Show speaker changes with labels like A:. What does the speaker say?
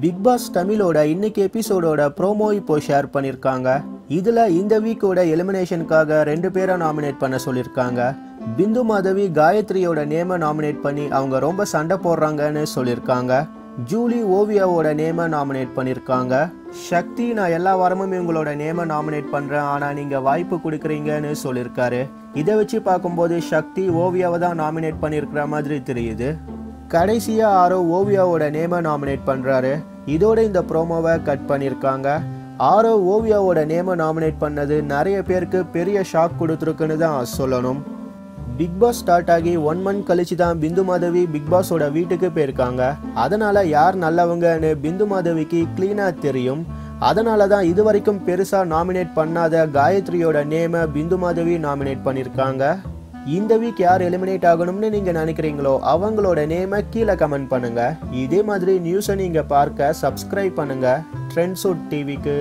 A: Big pass தமிழோட இன்னைக்கு எபிசோடோட ப்ரோமோ இப்போ ஷேர் பண்ணியிருக்காங்க இதுல இந்த வீக்கோட எலிமினேஷனுக்காக ரெண்டு பேரை நாமினேட் பண்ண சொல்லியிருக்காங்க பிந்து மாதவி காயத்ரியோட நேமை நாமினேட் பண்ணி அவங்க ரொம்ப சண்டை போடுறாங்கன்னு சொல்லியிருக்காங்க ஜூலி ஓவியாவோட நேமை நாமினேட் பண்ணியிருக்காங்க சக்தி நான் எல்லா வாரமும் இவங்களோட நேமை நாமினேட் பண்றேன் ஆனா நீங்க வாய்ப்பு கொடுக்குறீங்கன்னு சொல்லியிருக்காரு இதை வச்சு பார்க்கும்போது சக்தி ஓவியாவை தான் நாமினேட் பண்ணியிருக்கிற மாதிரி தெரியுது. கடைசியாக ஆரோ ஓவியாவோட நேமை நாமினேட் பண்ணுறாரு இதோட இந்த ப்ரோமோவை கட் பண்ணியிருக்காங்க ஆரோ ஓவியாவோட நேமை நாமினேட் பண்ணது நிறைய பேருக்கு பெரிய ஷாக் கொடுத்துருக்குன்னு தான் சொல்லணும். பிக் பாஸ் ஸ்டார்ட் ஆகி ஒன் மந்த் கழிச்சு தான் பிந்து மாதவி பிக் பாஸோட வீட்டுக்கு போயிருக்காங்க. அதனால யார் நல்லவங்கன்னு பிந்து மாதவிக்கு க்ளீனாக தெரியும். அதனால தான் இது வரைக்கும் பெருசாக நாமினேட் பண்ணாத காயத்ரியோட நேமை பிந்து மாதவி நாமினேட் பண்ணியிருக்காங்க இந்த வீக் யார் எலிமினேட் ஆகணும்னு நீங்கள் நினைக்கிறீங்களோ அவங்களோட நேமை கீழே கமெண்ட் பண்ணுங்கள் இதே மாதிரி நியூஸை நீங்கள் பார்க்க சப்ஸ்கிரைப் பண்ணுங்கள் ட்ரெண்ட்ஸுட் டிவிக்கு